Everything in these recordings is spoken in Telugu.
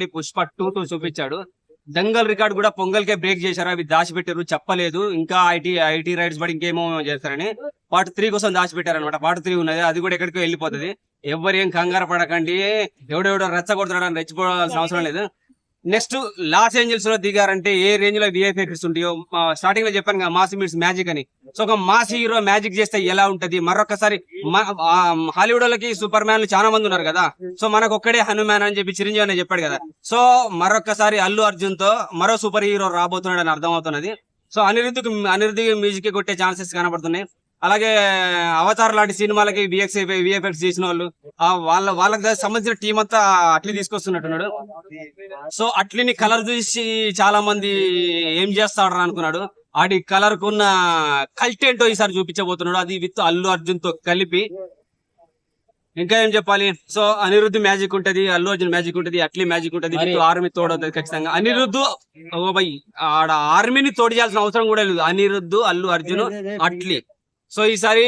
పుష్ప టూ టూ చూపించాడు. దంగల్ రికార్డ్ కూడా పొంగల్కే బ్రేక్ చేశారు. అవి దాచిపెట్టారు. చెప్పలేదు. ఇంకా ఐటీ ఐటీ రైడ్స్ పడి ఇంకేమో చేస్తారని. పార్ట్ త్రీ కోసం దాచిపెట్టారు అనమాట పార్ట్ త్రీ ఉన్నది. అది కూడా ఎక్కడికో వెళ్ళిపోతుంది. ఎవరు ఏం కంగారు పడకండి. ఎవడెవడో రెచ్చగొడుతున్నాడు అని రెచ్చిపోవాల్సిన అవసరం లేదు. నెక్స్ట్ లాస్ ఏంజల్స్లో దిగారంటే ఏ రేంజ్లో ఎఫెక్ట్స్ ఉంటాయో స్టార్టింగ్లో చెప్పాను కదా మాస్ మీట్స్ మ్యాజిక్ అని. సో ఒక మాస్ హీరో మ్యాజిక్ చేస్తే ఎలా ఉంటది? మరొకసారి హాలీవుడ్ వాళ్ళకి సూపర్ మ్యాన్లు చాలా మంది ఉన్నారు కదా. సో మనకు ఒక్కడే హనుమాన్ అని చెప్పి చిరంజీవి అని చెప్పాడు కదా. సో మరొకసారి అల్లు అర్జున్తో మరో సూపర్ హీరో రాబోతున్నాడు అని అర్థం అవుతున్నది సో అనిరుద్ధికి అనిరుద్ధి మ్యూజిక్ కొట్టే ఛాన్సెస్ కనబడుతున్నాయి. అలాగే అవతార్ లాంటి సినిమాలకి విఎక్స్ విఎఫ్ఎక్స్ చేసిన వాళ్ళు వాళ్ళ వాళ్ళకి సంబంధించిన టీం అంతా అట్లీ తీసుకొస్తున్నట్టున్నాడు. సో అట్లీని కలర్ చూసి చాలా మంది ఏం చేస్తాడు అనుకున్నాడు. ఆడి కలర్ కున్న కల్ట్ ఏంటో ఈసారి చూపించబోతున్నాడు. అది విత్ అల్లు అర్జున్తో కలిపి. ఇంకా ఏం చెప్పాలి? సో అనిరుద్ధ్ మ్యాజిక్ ఉంటది అల్లు అర్జున్ మ్యాజిక్ ఉంటది అట్లీ మ్యాజిక్ ఉంటది ఆర్మీ తోడవుతుంది ఖచ్చితంగా. అనిరుద్ధ్ ఓ బై ఆడ ఆర్మీని తోడు చేయాల్సిన అవసరం కూడా లేదు. అనిరుద్ధ్ అల్లు అర్జున్ అట్లీ. సో ఈసారి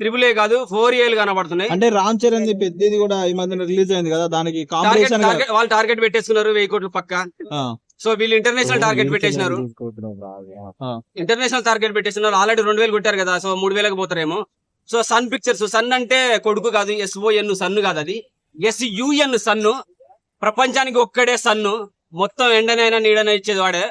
త్రిబుల్ ఏ కాదు ఫోర్ ఏలు కనబడుతున్నాయి. అంటే రామ్ చరణ్ పెద్దది కూడా ఈ మధ్యన రిలీజ్ అయింది కదా దానికి వాళ్ళు టార్గెట్ పెట్టేసుకున్నారు వెయ్యి కోట్లు పక్క. సో వీళ్ళు ఇంటర్నేషనల్ టార్గెట్ పెట్టేసినారు. ఇంటర్నేషనల్ టార్గెట్ పెట్టేసినారు ఆల్రెడీ రెండు వేలు కొట్టారు కదా సో మూడు వేలకు పోతారేమో. సో సన్ పిక్చర్స్ సన్ అంటే కొడుకు కాదు ఎస్ఓఎన్ సన్ను కాదు అది. ఎస్యుఎన్ సన్ను ప్రపంచానికి ఒక్కడే సన్ను మొత్తం ఎండనైనా నీడన ఇచ్చేది వాడే.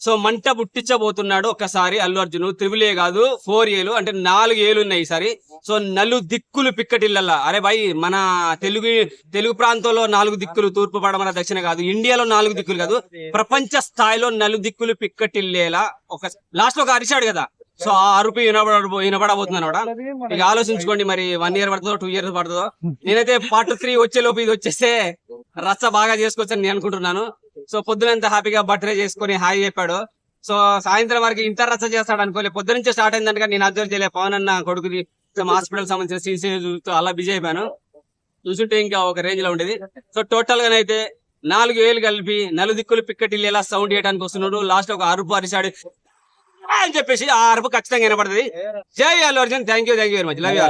సో మంట పుట్టించబోతున్నాడు ఒక్కసారి అల్లు అర్జున్. త్రిబుల్ ఏ కాదు ఫోర్ ఏలు అంటే నాలుగు ఏలు ఉన్నాయి ఈసారి సో నలు దిక్కులు పిక్కటిల్లల్లా. అరే భాయ్ మన తెలుగు తెలుగు ప్రాంతంలో నాలుగు దిక్కులు తూర్పు పడమర దక్షిణ కాదు ఇండియాలో నాలుగు దిక్కులు కాదు ప్రపంచ స్థాయిలో నలు దిక్కులు పిక్కటిల్లేలా ఒక లాస్ట్లో ఒక అరిశాడు కదా. సో ఆ అరుపు వినబడ వినబడబోతుంది కూడా ఇక ఆలోచించుకోండి మరి వన్ ఇయర్ పడుతుందో టూ ఇయర్స్ పడుతుందో. నేనైతే పార్ట్ త్రీ వచ్చే లోపు ఇది వచ్చేస్తే రచ్చ బాగా చేసుకోవచ్చని నేను అనుకుంటున్నాను. సో పొద్దునంత హ్యాపీగా బర్త్డే చేసుకొని హాయ్ చెప్పాడు. సో సాయంత్రం వరకు ఇంత రచ్చ చేస్తాడు అనుకోలే పొద్దు నుంచి స్టార్ట్ అయిందంటే నేను అబ్జర్వ్ చేయలే. పవన్ అన్న కొడుకుని హాస్పిటల్ సంబంధించిన సీసీ చూస్తూ అలా బిజీ అయిపోయాను. చూసుంటే ఇంకా ఒక రేంజ్లో ఉండేది. సో టోటల్గా అయితే నాలుగు వేలు కలిపి నలుదిక్కులు పిక్కటిల్లి ఎలా సౌండ్ చేయడానికి వస్తున్నాడు లాస్ట్ ఒక అరుపు అరిశాడు అని చెప్పేసి ఆ అరుపు ఖచ్చితంగా వినపడుతుంది. జై Allu Arjun thank you thank you very much love you